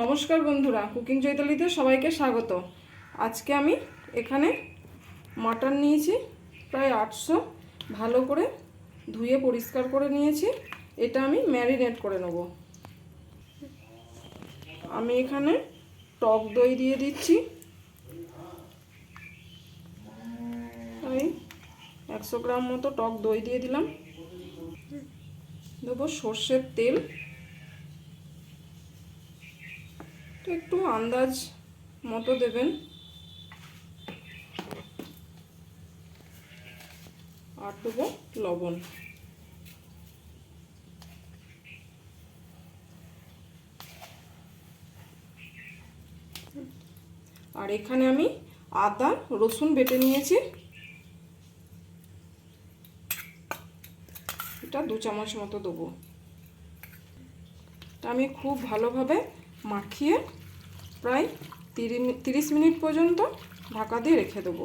নমস্কার বন্ধুরা, কুকিং চৈতালিতে সবাইকে স্বাগত। আজকে আমি এখানে মাটন নিয়েছি, প্রায় আটশো, ভালো করে ধুয়ে পরিষ্কার করে নিয়েছি। এটা আমি ম্যারিনেট করে নেব। আমি এখানে টক দই দিয়ে দিচ্ছি। এই একশো গ্রাম মতো টক দই দিয়ে দিলাম। দেবো সর্ষের তেল। একটু আন্দাজ মতো দেবেন। আর দেবো লবণ। আর এখানে আমি আদা, রসুন বেটে নিয়েছি। এটা দু চামচ মতো দেবো। আমি খুব ভালোভাবে মাখিয়ে প্রায় তিরিশ মিনিট পর্যন্ত ঢাকা দিয়ে রেখে দেবো।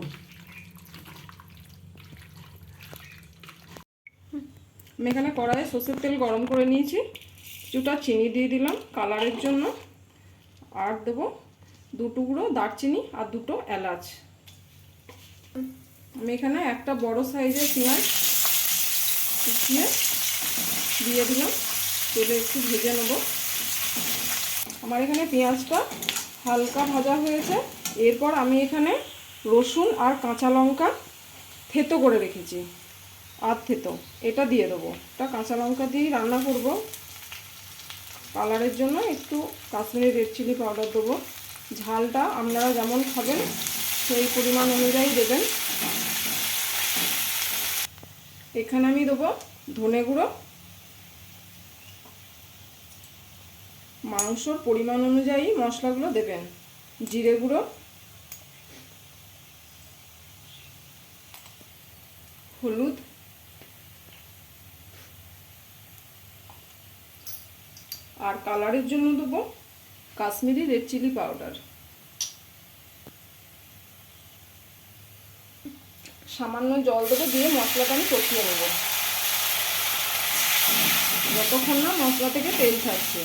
আমি এখানে কড়াইয়ে সর্ষের তেল গরম করে নিয়েছি। কিছুটা চিনি দিয়ে দিলাম কালারের জন্য। আর দেবো দু টুকরো দারচিনি আর দুটো এলাচ। আমি এখানে একটা বড় সাইজের পেঁয়াজ কুচিয়ে দিয়ে দিলাম। তেলে একটু ভেজে নেব। আমার এখানে পেঁয়াজটা হালকা ভাজা হয়েছে। এরপর আমি এখানে রসুন আর কাঁচা লঙ্কা থেতো করে রেখেছি। আর থেতো। এটা দিয়ে দেবো। এটা কাঁচা লঙ্কা দিয়েই রান্না করব। কালারের জন্য একটু কাশ্মীরি রেড চিলি পাউডার দেবো। ঝালটা আপনারা যেমন খাবেন, সেই পরিমাণ অনুযায়ী দেবেন। এখানে আমি দেবো ধনে গুঁড়ো। মাংসর পরিমাণ অনুযায়ী মশলাগুলো দেবেন। জিরে গুঁড়ো, হলুদ, আর কালারের জন্য দেবো কাশ্মীরি রেড চিলি পাউডার। সামান্য জল দেবো দিয়ে মশলাটা আমি কষিয়ে নেব। যতক্ষণ না মশলা থেকে তেল ছাড়ছে।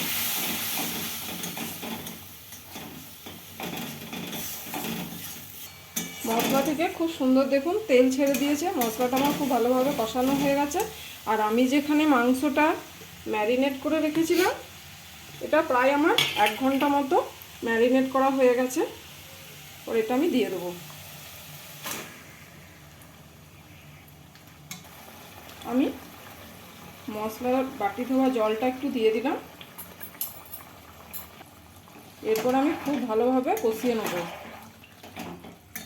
মশলা থেকে খুব সুন্দর দেখুন, তেল ছেড়ে দিয়েছে। মশলাটা আমার খুব ভালোভাবে কষানো হয়ে গেছে। আর আমি যেখানে মাংসটা ম্যারিনেট করে রেখেছিলাম, এটা প্রায় আমার এক ঘণ্টা মতো ম্যারিনেট করা হয়ে গেছে। আর এটা আমি দিয়ে দেবো। আমি মশলার বাটি ধোয়া জলটা একটু দিয়ে দিলাম। এরপর আমি খুব ভালোভাবে কষিয়ে নেব।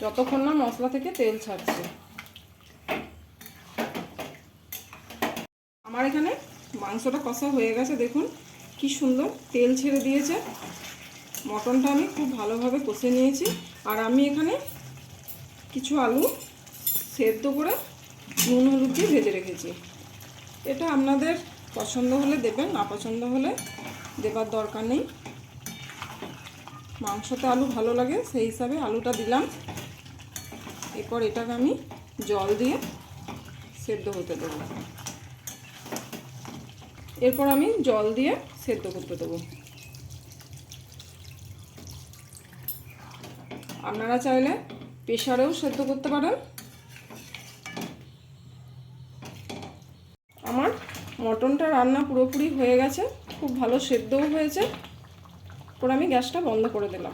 যতক্ষণ না মশলা থেকে তেল ছাড়ছে। আমার এখানে মাংসটা কষা হয়ে গেছে, দেখুন কি সুন্দর তেল ছেড়ে দিয়েছে। মটনটা আমি খুব ভালোভাবে কষে নিয়েছি। আর আমি এখানে কিছু আলু সেদ্ধ করে নুন, হলুদ দিয়ে ভেজে রেখেছি। এটা আপনাদের পছন্দ হলে দেবেন, না পছন্দ হলে দেবার দরকার নেই। মাংসতে আলু ভালো লাগে, সেই হিসাবে আলুটা দিলাম। এরপর এটাকে আমি জল দিয়ে সেদ্ধ হতে দেবো। এরপর আমি জল দিয়ে সেদ্ধ করতে দেবো। আপনারা চাইলে প্রেশারেও সেদ্ধ করতে পারেন। আমার মটনটা রান্না পুরোপুরি হয়ে গেছে, খুব ভালো সেদ্ধও হয়েছে। পরে আমি গ্যাসটা বন্ধ করে দিলাম।